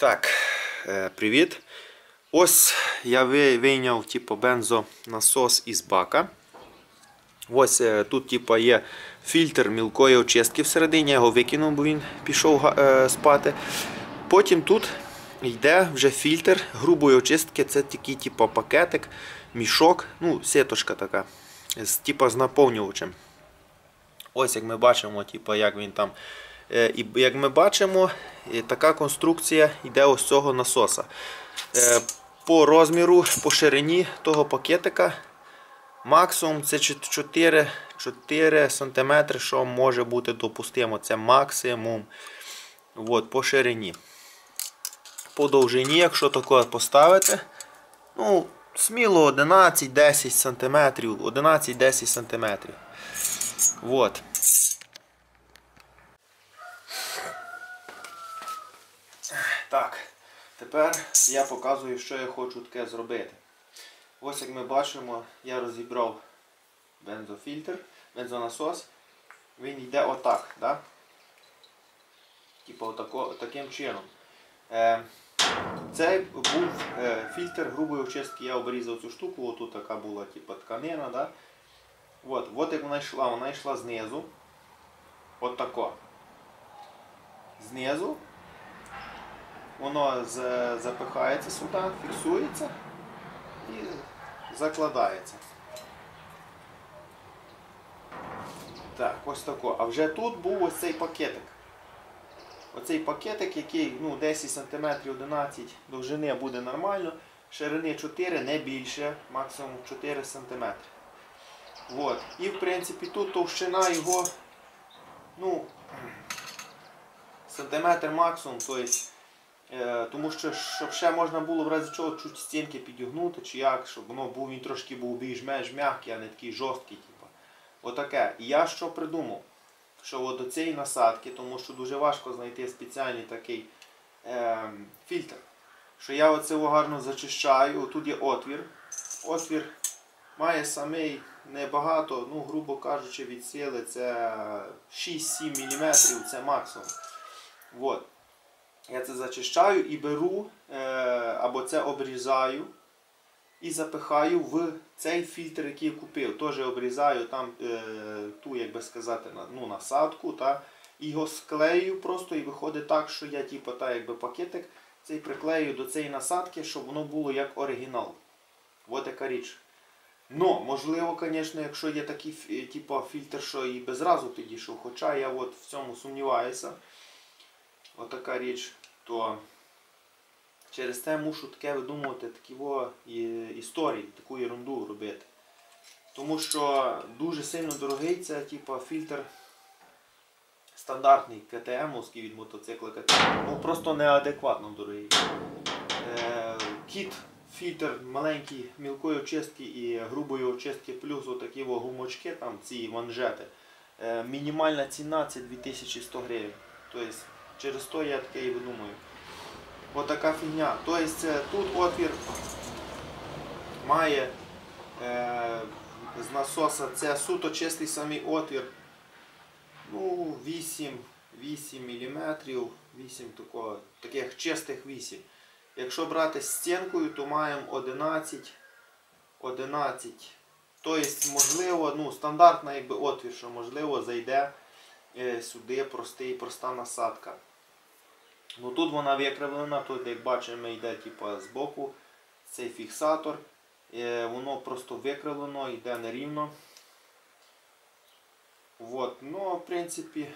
Так, е, привіт. Ось я вийняв типу, бензонасос із бака. Ось е, тут типу, є фільтр мілкої очистки всередині, я його викинув, бо він пішов е, спати. Потім тут йде вже фільтр грубої очистки. Це такий типу, пакетик, мішок, ну, сіточка така, з, типу, з наповнювачем. Ось як ми бачимо, типу, як він там. Е, І як ми бачимо, е, така конструкція йде ось цього насоса. Е, По розміру, по ширині того пакетика максимум це 4, 4 см, що може бути допустимо. Це максимум От, по ширині. По довжині, якщо таке поставити, ну, сміло 11-10 см. 11-10 см. Вот. Так, тепер я показую, що я хочу таке зробити. Ось як ми бачимо, я розібрав бензофільтр, бензонасос. Він йде отак, да? Типу отако, таким чином. Е, цей був е, фільтр грубої очистки, я обрізав цю штуку, отут така була типу, тканина. Да? От, от як вона йшла, вона йшла знизу. От. Знизу. Воно запихається сюди, фіксується і закладається. Так, ось тако. А вже тут був ось цей пакетик. Оцей пакетик, який ну, 10 см 11 довжини буде нормально, ширини 4, не більше, максимум 4 см. Вот. І в принципі тут товщина його ну, сантиметр максимум, то есть, е, тому що щоб ще можна було в разі чого чуть стінки підігнути, чи як, щоб воно був він трошки був більш-менш м'який, а не такий жорсткий. Типу. Отаке. І я що придумав? Що от до цієї насадки, тому що дуже важко знайти спеціальний такий е, фільтр. Що я оце гарно зачищаю, тут є отвір. Отвір має самий небагато, ну, грубо кажучи, від сили це 6-7 мм, це максимум. От. Я це зачищаю і беру, е, або це обрізаю і запихаю в цей фільтр, який я купив. Теж обрізаю там е, ту, як би сказати, ну, насадку. Та, його склею просто і виходить так, що я типу, та, якби пакетик цей приклею до цієї насадки, щоб воно було як оригінал. От яка річ. Ну, можливо, звісно, якщо є такий типу, фільтр, що і без разу підійшов, хоча я от в цьому сумніваюся. Отака річ, то через це мушу таке видумувати такі во, історії, таку ерунду робити. Тому що дуже сильно дорогий це типу, фільтр стандартний КТМовський від мотоцикла КТМ. Ну просто неадекватно дорогий. Е, кіт фільтр маленький мілкої очистки і грубої очистки, плюс отакі во гумочки, там ці манжети. Е, мінімальна ціна це 2100 гривень. Тобто через то я таке і видумую. Отака фігня. Тобто тут отвір має е, з насоса це суто чистий самий отвір. Ну, 8, 8 мм, 8 такого, таких чистих 8. Якщо брати стінкою, то маємо 11, 11. Тобто, можливо, ну, стандартна якби, отвір, що можливо зайде сюди простий, проста насадка. Ну, тут вона викривлена, тут, як бачимо, йде типу, з боку цей фіксатор. Е, воно просто викривлено, йде нерівно. Вот. Ну, в принципі,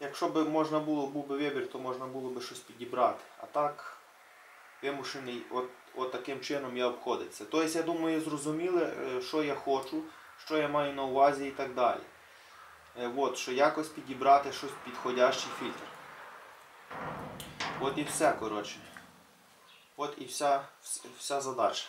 якщо б можна було, був би вибір, то можна було б щось підібрати. А так, вимушений от, от таким чином я обходиться. Тобто, я думаю, зрозуміли, е, що я хочу, що я маю на увазі і так далі. Е, От, що якось підібрати щось підходящий фільтр. От і все, коротше. От і вся, вся задача.